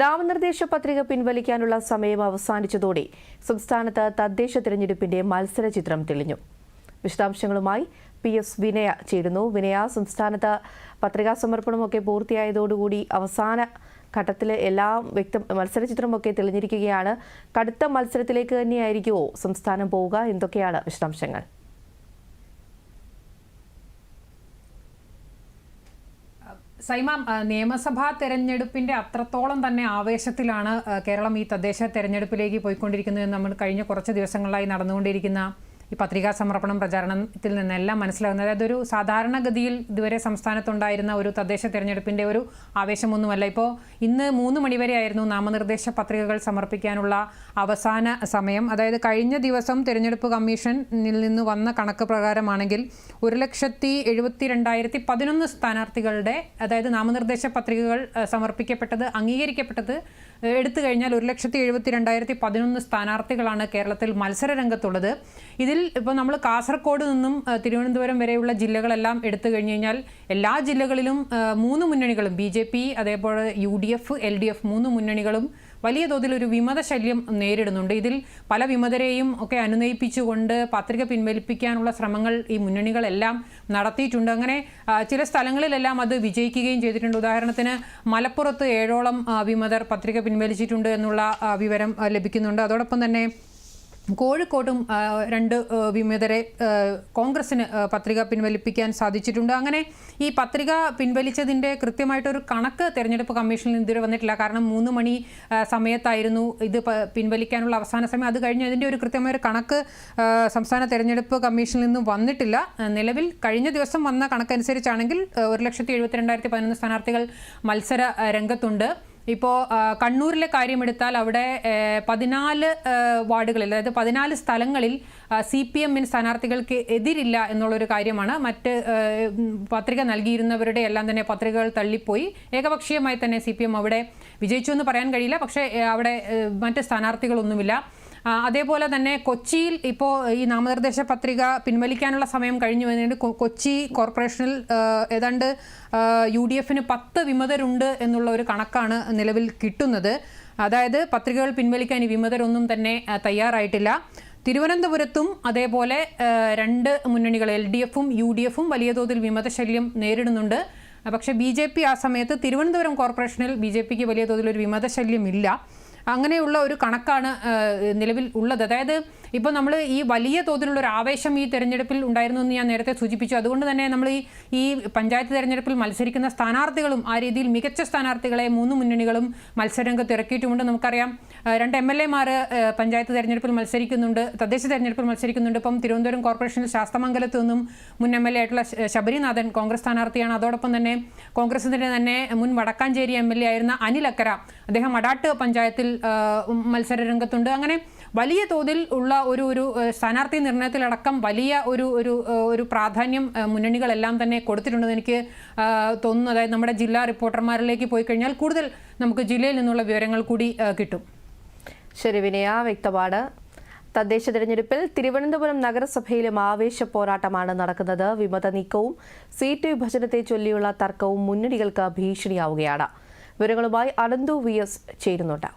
നാമനിർദ്ദേശ പത്രിക പിൻവലിക്കാനുള്ള സമയം അവസാനിച്ചതോടെ സംസ്ഥാനത്ത് തദ്ദേശ തിരഞ്ഞെടുപ്പിന്റെ മത്സര ചിത്രം തെളിഞ്ഞു. വിശദാംശങ്ങളുമായി പി എസ് വിനയ ചേരുന്നു. വിനയ സംസ്ഥാനത്ത് പത്രികാ സമർപ്പണമൊക്കെ പൂർത്തിയായതോടുകൂടി അവസാന ഘട്ടത്തിലെ എല്ലാ വ്യക്തം മത്സര ചിത്രമൊക്കെ തെളിഞ്ഞിരിക്കുകയാണ്. കടുത്ത മത്സരത്തിലേക്ക് തന്നെയായിരിക്കുമോ സംസ്ഥാനം പോവുക? എന്തൊക്കെയാണ് വിശദാംശങ്ങൾ? സൈമ നിയമസഭാ തെരഞ്ഞെടുപ്പിന്റെ അത്രത്തോളം തന്നെ ആവേശത്തിലാണ് കേരളം ഈ തദ്ദേശ തെരഞ്ഞെടുപ്പിലേക്ക് പോയിക്കൊണ്ടിരിക്കുന്നത് നമ്മൾ കഴിഞ്ഞ കുറച്ച് ദിവസങ്ങളായി നടന്നുകൊണ്ടിരിക്കുന്ന ഈ പത്രികാ സമർപ്പണം പ്രചാരണത്തിൽ നിന്നെല്ലാം മനസ്സിലാകുന്നത്. അതായത് ഒരു സാധാരണഗതിയിൽ ഇതുവരെ സംസ്ഥാനത്തുണ്ടായിരുന്ന ഒരു തദ്ദേശ തെരഞ്ഞെടുപ്പിന്റെ ഒരു ആവേശമൊന്നുമല്ല. ഇപ്പോൾ ഇന്ന് മൂന്ന് മണിവരെയായിരുന്നു നാമനിർദ്ദേശ പത്രികകൾ സമർപ്പിക്കാനുള്ള അവസാന സമയം. അതായത് കഴിഞ്ഞ ദിവസം തെരഞ്ഞെടുപ്പ് കമ്മീഷനിൽ നിന്ന് വന്ന കണക്ക് പ്രകാരമാണെങ്കിൽ ഒരു ലക്ഷത്തി എഴുപത്തി രണ്ടായിരത്തി പതിനൊന്ന് സ്ഥാനാർത്ഥികളുടെ അതായത് നാമനിർദ്ദേശ പത്രികകൾ സമർപ്പിക്കപ്പെട്ടത് അംഗീകരിക്കപ്പെട്ടത് എടുത്തു കഴിഞ്ഞാൽ ഒരു ലക്ഷത്തി എഴുപത്തി രണ്ടായിരത്തി പതിനൊന്ന് സ്ഥാനാർത്ഥികളാണ് കേരളത്തിൽ മത്സര രംഗത്തുള്ളത് ഇപ്പോൾ നമ്മൾ കാസർഗോഡ് നിന്നും തിരുവനന്തപുരം വരെയുള്ള ജില്ലകളെല്ലാം എടുത്തു കഴിഞ്ഞു കഴിഞ്ഞാൽ എല്ലാ ജില്ലകളിലും മൂന്ന് മുന്നണികളും ബി ജെ പി അതേപോലെ U D F L D F മൂന്ന് മുന്നണികളും വലിയ തോതിൽ ഒരു വിമത ശല്യം നേരിടുന്നുണ്ട്. ഇതിൽ പല വിമതരെയും ഒക്കെ അനുനയിപ്പിച്ചുകൊണ്ട് പത്രിക പിൻവലിപ്പിക്കാനുള്ള ശ്രമങ്ങൾ ഈ മുന്നണികളെല്ലാം നടത്തിയിട്ടുണ്ട്. അങ്ങനെ ചില സ്ഥലങ്ങളിലെല്ലാം അത് വിജയിക്കുകയും ചെയ്തിട്ടുണ്ട്. ഉദാഹരണത്തിന് മലപ്പുറത്ത് ഏഴോളം വിമതർ പത്രിക പിൻവലിച്ചിട്ടുണ്ട് എന്നുള്ള വിവരം ലഭിക്കുന്നുണ്ട്. അതോടൊപ്പം തന്നെ കോഴിക്കോട്ടും രണ്ട് വിമതരെ കോൺഗ്രസിന് പത്രിക പിൻവലിപ്പിക്കാൻ സാധിച്ചിട്ടുണ്ട്. അങ്ങനെ ഈ പത്രിക പിൻവലിച്ചതിന്റെ കൃത്യമായിട്ടൊരു കണക്ക് തെരഞ്ഞെടുപ്പ് കമ്മീഷനിൽ ഇതുവരെ വന്നിട്ടില്ല. കാരണം മൂന്ന് മണി സമയത്തായിരുന്നു ഇത് പിൻവലിക്കാനുള്ള അവസാന സമയം. അത് കഴിഞ്ഞ് അതിന്റെ ഒരു കൃത്യമായ ഒരു കണക്ക് സംസ്ഥാന തെരഞ്ഞെടുപ്പ് കമ്മീഷനിൽ നിന്നും വന്നിട്ടില്ല. നിലവിൽ കഴിഞ്ഞ ദിവസം വന്ന കണക്കനുസരിച്ചാണെങ്കിൽ ഒരു ലക്ഷത്തി എഴുപത്തിരണ്ടായിരത്തി പതിനൊന്ന് സ്ഥാനാർത്ഥികൾ മത്സര രംഗത്തുണ്ട്. ഇപ്പോൾ കണ്ണൂരിലെ കാര്യമെടുത്താൽ അവിടെ പതിനാല് വാർഡുകളിൽ അതായത് പതിനാല് സ്ഥലങ്ങളിൽ സി പി എമ്മിന് സ്ഥാനാർത്ഥികൾക്ക് എതിരില്ല എന്നുള്ളൊരു കാര്യമാണ്. മറ്റ് പത്രിക നൽകിയിരുന്നവരുടെ എല്ലാം തന്നെ പത്രികകൾ തള്ളിപ്പോയി. ഏകപക്ഷീയമായി തന്നെ സി അവിടെ വിജയിച്ചു എന്ന് പറയാൻ കഴിയില്ല. പക്ഷേ അവിടെ മറ്റ് സ്ഥാനാർത്ഥികളൊന്നുമില്ല. അതേപോലെ തന്നെ കൊച്ചിയിൽ ഇപ്പോൾ ഈ നാമനിർദ്ദേശ പത്രിക പിൻവലിക്കാനുള്ള സമയം കഴിഞ്ഞു വന്നിട്ട് കൊച്ചി കോർപ്പറേഷനിൽ ഏതാണ്ട് യു ഡി എഫിന് പത്ത് വിമതരുണ്ട് എന്നുള്ള ഒരു കണക്കാണ് നിലവിൽ കിട്ടുന്നത്. അതായത് പത്രികകൾ പിൻവലിക്കാൻ ഈ വിമതരൊന്നും തന്നെ തയ്യാറായിട്ടില്ല. തിരുവനന്തപുരത്തും അതേപോലെ രണ്ട് മുന്നണികൾ എൽ ഡി എഫും യു ഡി എഫും വലിയ തോതിൽ വിമതശല്യം നേരിടുന്നുണ്ട്. പക്ഷേ ബി ജെ പി ആ സമയത്ത് തിരുവനന്തപുരം കോർപ്പറേഷനിൽ ബി ജെ പിക്ക് വലിയ തോതിൽ ഒരു വിമതശല്യം ഇല്ല. അങ്ങനെയുള്ള ഒരു കണക്കാണ് നിലവിൽ ഉള്ളത്. അതായത് ഇപ്പോൾ നമ്മൾ ഈ വലിയ തോതിലുള്ള ഒരു ആവേശം ഈ തെരഞ്ഞെടുപ്പിൽ ഉണ്ടായിരുന്നു എന്ന് ഞാൻ നേരത്തെ സൂചിപ്പിച്ചു. അതുകൊണ്ട് തന്നെ നമ്മൾ ഈ ഈ പഞ്ചായത്ത് തെരഞ്ഞെടുപ്പിൽ മത്സരിക്കുന്ന സ്ഥാനാർത്ഥികളും ആ രീതിയിൽ മികച്ച സ്ഥാനാർത്ഥികളെ മൂന്ന് മുന്നണികളും മത്സരരംഗത്ത് ഇറക്കിയിട്ടുമുണ്ട്. നമുക്കറിയാം രണ്ട് എം എൽ എമാർ പഞ്ചായത്ത് തെരഞ്ഞെടുപ്പിൽ മത്സരിക്കുന്നുണ്ട് തദ്ദേശ തെരഞ്ഞെടുപ്പിൽ മത്സരിക്കുന്നുണ്ട്. ഇപ്പം തിരുവനന്തപുരം കോർപ്പറേഷനിൽ ശാസ്തമംഗലത്ത് നിന്നും മുൻ എം എൽ എ ആയിട്ടുള്ള ശബരിനാഥൻ കോൺഗ്രസ് സ്ഥാനാർത്ഥിയാണ്. അതോടൊപ്പം തന്നെ കോൺഗ്രസിന്റെ തന്നെ മുൻ വടക്കാഞ്ചേരി എം എൽ എ ആയിരുന്ന അനിൽ അക്കര അദ്ദേഹം അടാട്ട് പഞ്ചായത്തിൽ മത്സര രംഗത്തുണ്ട് അങ്ങനെ വലിയ തോതിൽ ഉള്ള ഒരു ഒരു സ്ഥാനാർത്ഥി നിർണയത്തിലടക്കം വലിയ ഒരു ഒരു ഒരു പ്രാധാന്യം മുന്നണികളെല്ലാം തന്നെ കൊടുത്തിട്ടുണ്ടെന്ന് എനിക്ക് തോന്നുന്നു. അതായത് നമ്മുടെ ജില്ലാ റിപ്പോർട്ടർമാരിലേക്ക് പോയി കഴിഞ്ഞാൽ കൂടുതൽ നമുക്ക് ജില്ലയിൽ നിന്നുള്ള വിവരങ്ങൾ കൂടി കിട്ടും. ശരി വിനയ വ്യക്തമാണ് തദ്ദേശ തിരഞ്ഞെടുപ്പിൽ തിരുവനന്തപുരം നഗരസഭയിലും ആവേശ പോരാട്ടമാണ് നടക്കുന്നത്. വിമത നീക്കവും സീറ്റ് വിഭജനത്തെ ചൊല്ലിയുള്ള തർക്കവും മുന്നണികൾക്ക് ഭീഷണിയാവുകയാണ്. വിവരങ്ങളുമായി അനന്തു വി എസ് ചേരുന്നുണ്ട്.